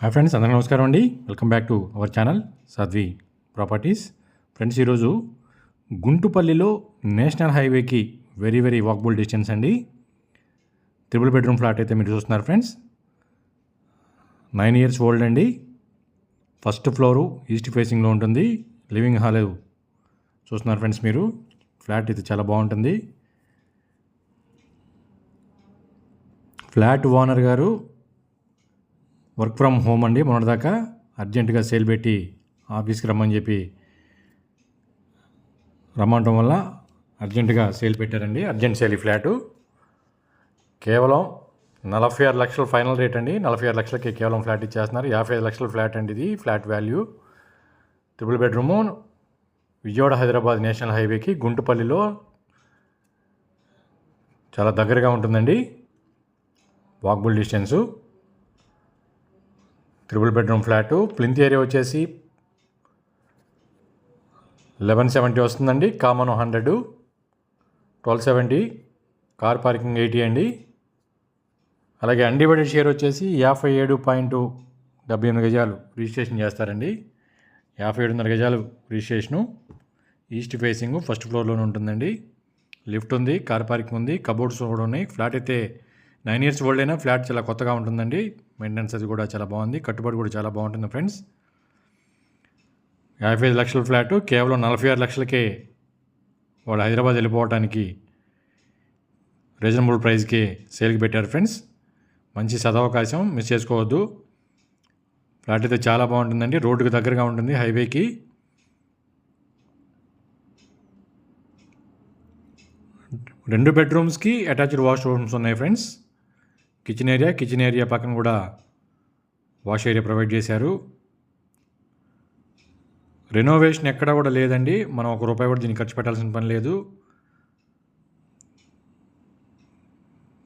Hi friends అందరికీ నమస్కారం అండి. Welcome back to our channel Sadhvi properties. Friends ఈరోజు గుంటుపల్లిలో నేషనల్ హైవేకి వెరీ వెరీ వాక్బుల్ డిస్టెన్స్ అండి. త్రిబుల్ బెడ్రూమ్ ఫ్లాట్ అయితే మీరు చూస్తున్నారు ఫ్రెండ్స్. నైన్ ఇయర్స్ ఓల్డ్ అండి. ఫస్ట్ ఫ్లోరు ఈస్ట్ ఫేసింగ్లో ఉంటుంది. లివింగ్ హాల్ చూస్తున్నారు ఫ్రెండ్స్ మీరు. ఫ్లాట్ అయితే చాలా బాగుంటుంది. ఫ్లాట్ ఓనర్ గారు వర్క్ ఫ్రమ్ హోమ్ అండి మొన్నటిదాకా. అర్జెంటుగా సేల్ పెట్టి ఆఫీస్కి రమ్మని చెప్పి రమ్మంటం వల్ల అర్జెంటుగా సేల్ పెట్టారండి. అర్జెంట్ సేల్ ఈ ఫ్లాటు. కేవలం నలభై ఆరు లక్షల ఫైనల్ రేట్ అండి. నలభై ఆరు లక్షలకి కేవలం ఫ్లాట్ ఇచ్చేస్తున్నారు. యాభై ఐదు లక్షల ఫ్లాట్ అండి ఇది flat value. Triple bedroom Vijayawada Hyderabad national హైవేకి గుంటుపల్లిలో చాలా దగ్గరగా ఉంటుందండి. Walkable distance. Triple bedroom flat plinth area వచ్చేసి లెవెన్ సెవెంటీ వస్తుందండి. Common hundred twelve seventy car parking eighty అండి. అలాగే అన్డివైడెడ్ షేర్ వచ్చేసి యాభై ఏడు పాయింట్ డెబ్బై ఎనిమిది గజాలు రిజిస్ట్రేషన్ చేస్తారండి. యాభై ఏడున్నర గజాలు రిజిస్ట్రేషను ఈస్ట్ ఫేసింగ్ ఫస్ట్ ఫ్లోర్లోనే ఉంటుందండి. లిఫ్ట్ ఉంది కార్ పార్కింగ్ ఉంది కబోర్డ్స్ కూడా ఉన్నాయి. ఫ్లాట్ అయితే నైన్ ఇయర్స్ ఓల్డ్ అయినా ఫ్లాట్ చాలా కొత్తగా ఉంటుందండి. మెయింటెనెన్స్ అది కూడా చాలా బాగుంది. కట్టుబడి కూడా చాలా బాగుంటుంది ఫ్రెండ్స్. యాభై ఐదు లక్షల ఫ్లాటు కేవలం నలభై ఆరు లక్షలకే వాళ్ళు హైదరాబాద్ వెళ్ళిపోవడానికి రీజనబుల్ ప్రైస్కి సేల్కి పెట్టారు ఫ్రెండ్స్. మంచి సదవకాశం మిస్ చేసుకోవద్దు. ఫ్లాట్ అయితే చాలా బాగుంటుందండి. రోడ్డుకి దగ్గరగా ఉంటుంది హైవేకి. రెండు బెడ్రూమ్స్కి అటాచ్డ్ వాష్రూమ్స్ ఉన్నాయి friends. Kitchen area kitchen area పక్కన కూడా వాష్ ఏరియా ప్రొవైడ్ చేశారు. రెనోవేషన్ ఎక్కడా కూడా లేదండి. మనం ఒక రూపాయి కూడా దీనికి ఖర్చు పెట్టాల్సిన పని లేదు.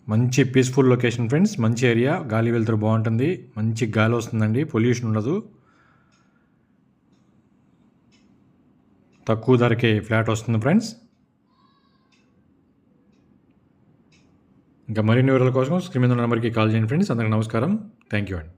మంచి పీస్ఫుల్ లొకేషన్ ఫ్రెండ్స్ మంచి ఏరియా. గాలి వెళ్తురు బాగుంటుంది. మంచి గాలి వస్తుందండి. పొల్యూషన్ ఉండదు. తక్కువ ధరకే ఫ్లాట్ వస్తుంది ఫ్రెండ్స్ ఇంకా మరిన్ని వివరాల కోసం స్క్రీన్ మీద ఉన్న నెంబర్కి కాల్ చేయండి ఫ్రెండ్స్. అందరికీ నమస్కారం. థ్యాంక్ యూ అండి.